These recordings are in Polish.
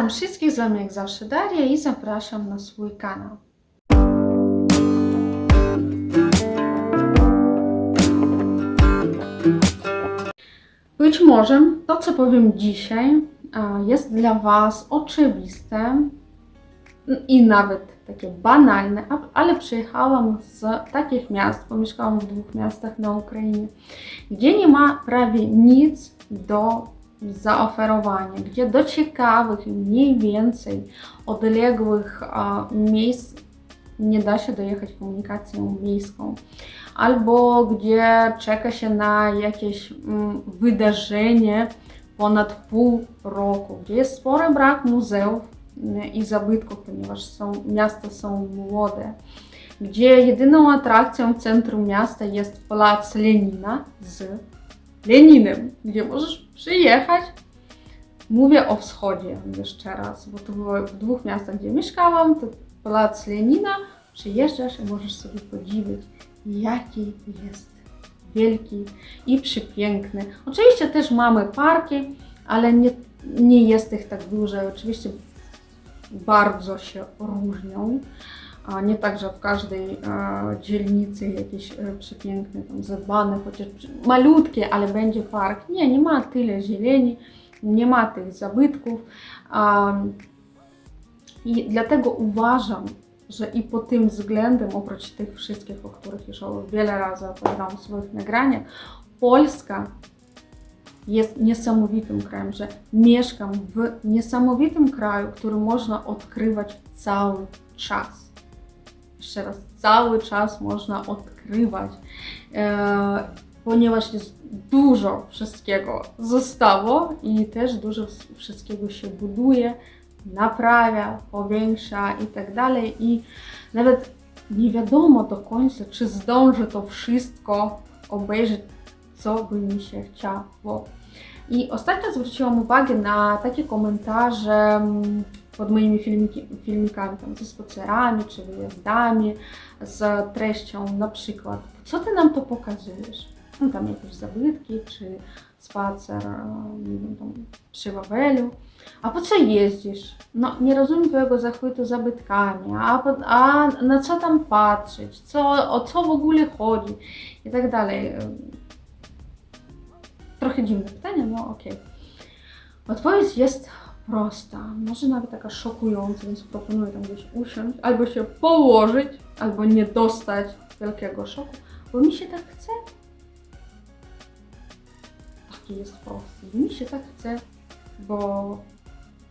Witam wszystkich, z wami jak zawsze Daria i zapraszam na swój kanał. Być może to, co powiem dzisiaj, jest dla Was oczywiste i nawet takie banalne, ale przyjechałam z takich miast, pomieszkałam w dwóch miastach na Ukrainie, gdzie nie ma prawie nic do zaoferowania, gdzie do ciekawych mniej więcej odległych miejsc nie da się dojechać komunikacją miejską, albo gdzie czeka się na jakieś mm, wydarzenie ponad pół roku, gdzie jest spory brak muzeów mm, i zabytków, ponieważ są, miasta są młode, gdzie jedyną atrakcją w centrum miasta jest plac Lenina z Leninem, gdzie możesz przyjechać. Mówię o wschodzie jeszcze raz, bo to było w dwóch miastach, gdzie mieszkałam, to plac Lenina, przyjeżdżasz i możesz sobie podziwiać, jaki jest wielki i przepiękny. Oczywiście też mamy parki, ale nie, nie jest ich tak dużo. Oczywiście bardzo się różnią. A nie tak, że w każdej e, dzielnicy jakieś e, przepiękne, tam zadbane, chociaż malutkie, ale będzie park. Nie, nie ma tyle zieleni, nie ma tych zabytków. I dlatego uważam, że i pod tym względem, oprócz tych wszystkich, o których już wiele razy opowiadałam w swoich nagraniach, Polska jest niesamowitym krajem, że mieszkam w niesamowitym kraju, który można odkrywać cały czas. Jeszcze raz, cały czas można odkrywać, e, ponieważ jest dużo wszystkiego zostało i też dużo wszystkiego się buduje, naprawia, powiększa i tak dalej. I nawet nie wiadomo do końca, czy zdążę to wszystko obejrzeć, co by mi się chciało. I ostatnio zwróciłam uwagę na takie komentarze mm, pod moimi filmiki, filmikami tam, ze spacerami czy wyjazdami, z treścią na przykład, co ty nam to pokazujesz? No tam jakieś zabytki, czy spacer, e, nie wiem, tam przy Wawelu. A po co jeździsz? No, nie rozumiem twojego zachwytu zabytkami, a, po- a na co tam patrzeć, co, o co w ogóle chodzi i tak dalej. Trochę dziwne pytanie, no okej. Odpowiedź jest prosta, może nawet taka szokująca, więc proponuję tam gdzieś usiąść, albo się położyć, albo nie dostać wielkiego szoku, bo mi się tak chce. Taki jest prosty. Mi się tak chce, bo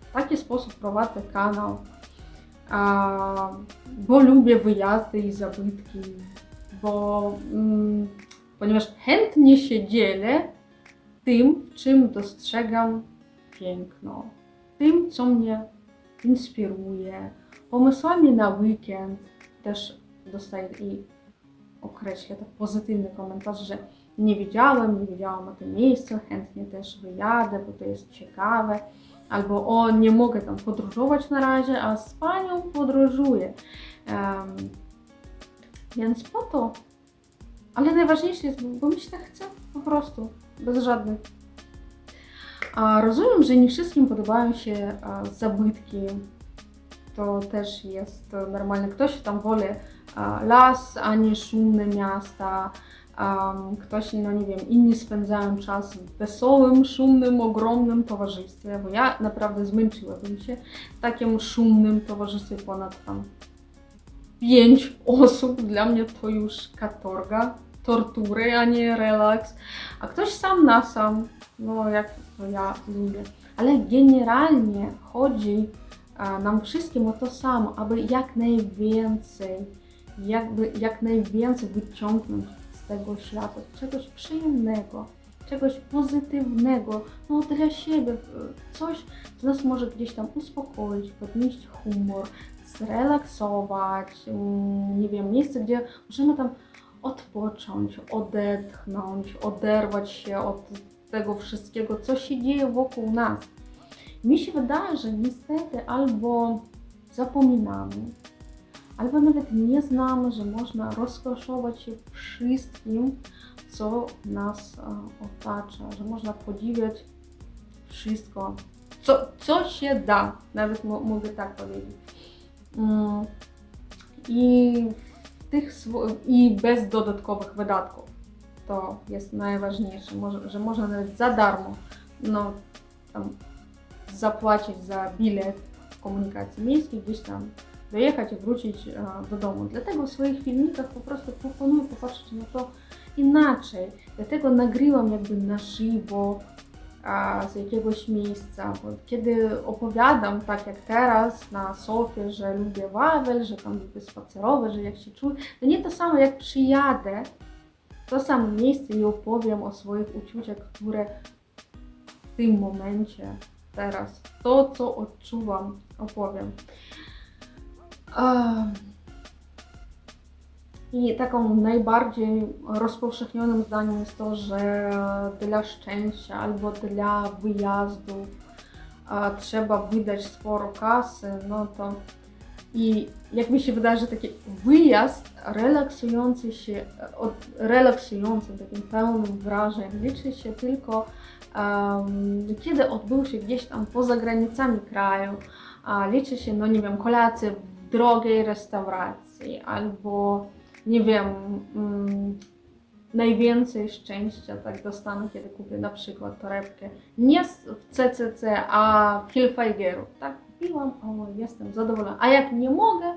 w taki sposób prowadzę kanał, a, bo lubię wyjazdy i zabytki, bo mm, ponieważ chętnie się dzielę tym, czym dostrzegam piękno, tym, co mnie inspiruje, pomysłami na weekend też dostaję i określę tak pozytywny komentarz, że nie wiedziałem, nie wiedziałam o tym miejscu, chętnie też wyjadę, bo to jest ciekawe. Albo o, nie mogę tam podróżować na razie, a z panią podróżuję. Em, więc po to. Ale najważniejsze jest, bo się tak po prostu, bez żadnych. Rozumiem, że nie wszystkim podobają się zabytki. To też jest normalne. Ktoś tam woli las, a nie szumne miasta. Ktoś, no nie wiem, inni spędzają czas w wesołym, szumnym, ogromnym towarzystwie, bo ja naprawdę zmęczyłabym się w takim szumnym towarzystwie ponad tam pięć osób. Dla mnie to już katorga, tortury, a nie relaks. A ktoś sam na sam, no jak to ja lubię. Ale generalnie chodzi nam wszystkim o to samo, aby jak najwięcej, jakby jak najwięcej wyciągnąć z tego świata, czegoś przyjemnego, czegoś pozytywnego, no dla siebie, coś, co nas może gdzieś tam uspokoić, podnieść humor, zrelaksować, mm, nie wiem, miejsce, gdzie możemy tam odpocząć, odetchnąć, oderwać się od tego wszystkiego, co się dzieje wokół nas. Mi się wydaje, że niestety albo zapominamy, albo nawet nie znamy, że można rozkoszować się wszystkim, co nas e, otacza, że można podziwiać wszystko, co, co się da, nawet mo- mogę tak powiedzieć. Mm, I i bez dodatkowych wydatków. To jest najważniejsze, może, że można nawet za darmo no, tam, zapłacić za bilet komunikacji miejskiej, gdzieś tam dojechać i wrócić e, do domu. Dlatego w swoich filmikach po prostu proponuję popatrzeć na to inaczej. Dlatego nagrywam jakby na żywo z jakiegoś miejsca. Bo kiedy opowiadam, tak jak teraz na Sofie, że lubię Wawel, że tam lubię spacerować, że jak się czuję, to nie to samo jak przyjadę to samo miejsce i opowiem o swoich uczuciach, które w tym momencie, teraz, to co odczuwam, opowiem. Em, I taką najbardziej rozpowszechnionym zdaniem jest to, że dla szczęścia albo dla wyjazdów trzeba wydać sporo kasy, no to i jak mi się wydaje, że taki wyjazd relaksujący się, od, relaksujący, takim pełnym wrażeń, liczy się tylko em, kiedy odbył się gdzieś tam poza granicami kraju, a liczy się, no nie wiem, kolację w drogiej restauracji albo nie wiem, mm, najwięcej szczęścia tak dostanę, kiedy kupię na przykład torebkę nie w CCC, a w Hilfigeru. Tak kupiłam, o jestem zadowolona. A jak nie mogę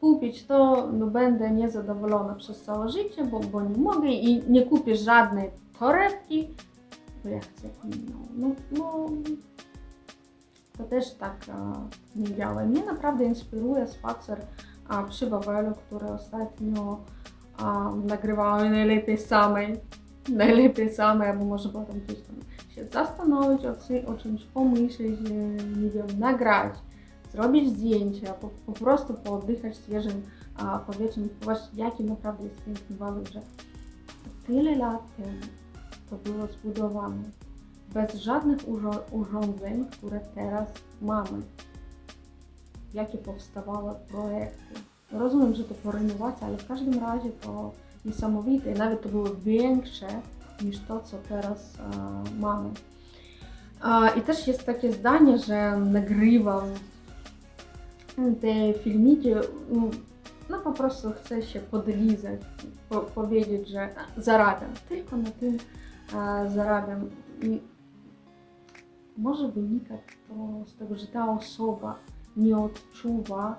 kupić, to no, będę niezadowolona przez całe życie, bo, bo nie mogę i nie kupię żadnej torebki, bo ja chcę inną. No, no to też tak e, nie działa. Mnie naprawdę inspiruje spacer a, przy Wawelu, który ostatnio a, nagrywałam najlepiej samej. Najlepiej samej, albo może potem gdzieś tam się zastanowić, o, o czymś pomyśleć, nie wiem, nagrać, zrobić zdjęcia, po, po prostu pooddychać świeżym a, powietrzem, zobaczyć jaki naprawdę jest piękny że tyle lat temu to było zbudowane bez żadnych urządzeń, które teraz mamy. Jakie powstawały projekty. Rozumiem, że to po renowacji, ale w każdym razie to niesamowite. Nawet to było większe niż to, co teraz e, mamy. I też jest takie zdanie, że nagrywam te filmiki, mm, no po prostu chcę się podlizać, po, powiedzieć, że zarabiam, tylko na tym e, zarabiam. I może wynikać to z tego, że ta osoba nie odczuwa,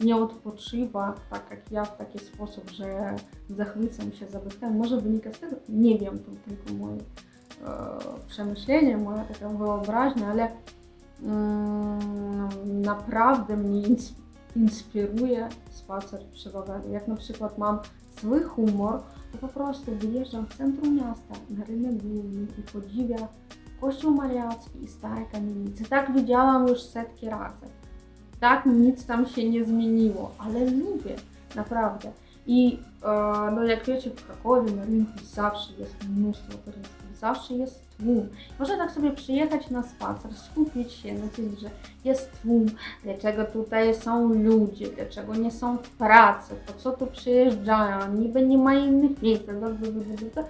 nie odpoczywa tak jak ja w taki sposób, że zachwycam się zabytkami. Może wynika z tego, nie wiem, to tylko moje e, przemyślenie, moja taka wyobraźnia, ale mm, naprawdę mnie inspiruje spacer przy Wawelu. Jak na przykład mam zły humor, to po prostu wyjeżdżam w centrum miasta, na rynek główny i podziwiam Kościół Mariacki i stare kamienice. Tak widziałam już setki razy. Tak nic tam się nie zmieniło, ale lubię, naprawdę. I e, no jak wiecie, w Krakowie na rynku zawsze jest mnóstwo turystów, zawsze jest tłum. Można tak sobie przyjechać na spacer, skupić się na tym, że jest tłum, dlaczego tutaj są ludzie, dlaczego nie są w pracy, po co tu przyjeżdżają, niby nie ma innych miejsc, bla, bla, bla, bla, bla.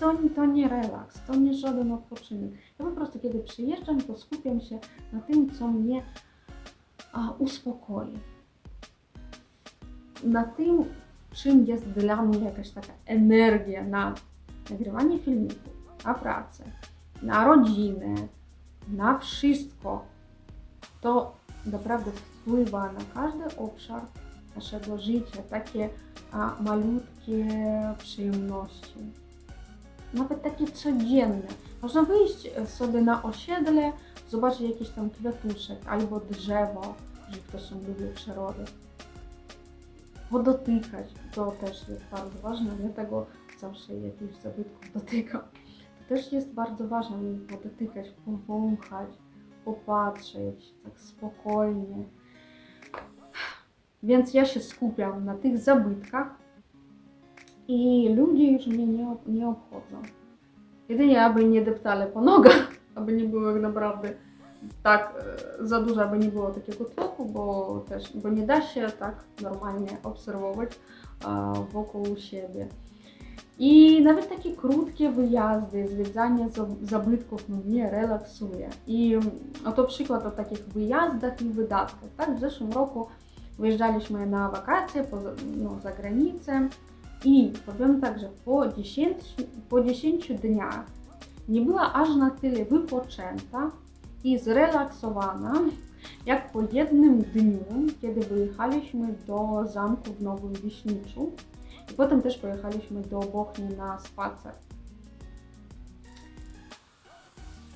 to, to nie relaks, to nie żaden odpoczynek. Ja po prostu kiedy przyjeżdżam, to skupiam się na tym, co mnie Na tym, czym jest dla mnie jakaś taka energia na nagrywanie filmików, na pracę, na rodzinę, na wszystko, to naprawdę wpływa na każdy obszar naszego życia, takie a, malutkie przyjemności. Nawet takie codzienne. Można wyjść sobie na osiedle, zobaczyć jakiś tam kwiatuszek albo drzewo, jeżeli ktoś tam lubi przyrodę. Podotykać, to też jest bardzo ważne, dlatego zawsze jakichś zabytków dotykam. To też jest bardzo ważne, podotykać, powąchać, popatrzeć tak spokojnie. Więc ja się skupiam na tych zabytkach i ludzie już mnie nie, nie obchodzą. Jedynie aby nie deptali po nogach, aby nie było jak naprawdę tak e, za dużo, aby nie było takiego tłoku, bo też, bo nie da się tak normalnie obserwować e, wokół siebie. I nawet takie krótkie wyjazdy, zwiedzanie zabytków mnie relaksuje. I mm, oto przykład o takich wyjazdach i wydatkach. Tak, w zeszłym roku wyjeżdżaliśmy na wakacje poza, no, za granicę i powiem tak, że po 10, po 10 dniach nie była aż na tyle wypoczęta i zrelaksowana, jak po jednym dniu, kiedy wyjechaliśmy do zamku w Nowym Wiśniczu i potem też pojechaliśmy do Bochni na spacer.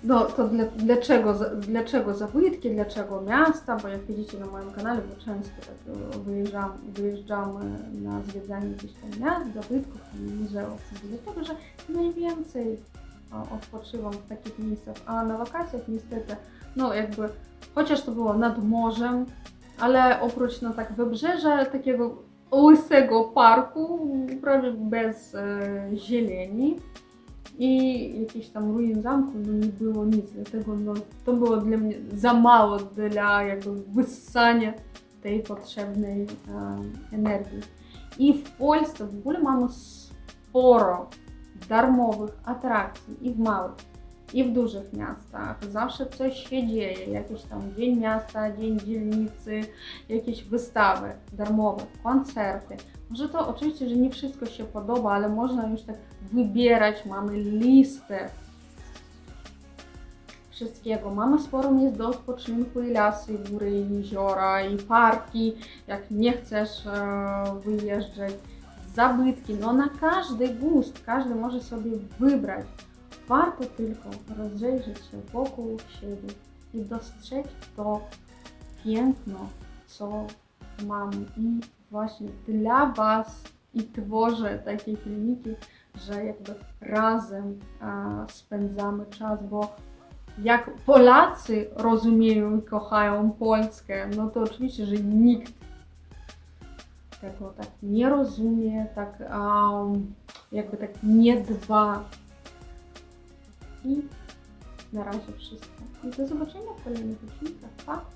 No to dla, dlaczego, dlaczego zabytki, dlaczego miasta? Bo jak widzicie na moim kanale, bo często tak e, wyjeżdżam, wyjeżdżamy na zwiedzanie gdzieś tam miast, zabytków i muzeów. Dlatego, że najwięcej odpoczywam w takich miejscach, a na wakacjach niestety, no jakby, chociaż to było nad morzem, ale oprócz no tak wybrzeża takiego łysego parku, prawie bez e, zieleni i jakichś tam ruin zamku, no nie było nic, dlatego no, to było dla mnie za mało dla jakby wyssania tej potrzebnej e, energii. I w Polsce w ogóle mamy sporo darmowych atrakcji i w małych, i w dużych miastach. Zawsze coś się dzieje, jakiś tam dzień miasta, dzień dzielnicy, jakieś wystawy darmowe, koncerty. Może to oczywiście, że nie wszystko się podoba, ale można już tak wybierać, mamy listę wszystkiego. Mamy sporo miejsc do odpoczynku i lasy, i góry, i jeziora, i parki, jak nie chcesz e, wyjeżdżać, zabytki, no na każdy gust, każdy może sobie wybrać. Warto tylko rozejrzeć się wokół siebie i dostrzec to piękno, co mamy. I właśnie dla Was i tworzę takie filmiki, że jakby razem a, spędzamy czas, bo jak Polacy rozumieją i kochają Polskę, no to oczywiście, że nikt tego tak nie rozumie, tak um, jakby tak nie dba. I na razie wszystko. I do zobaczenia w kolejnych odcinkach. Pa!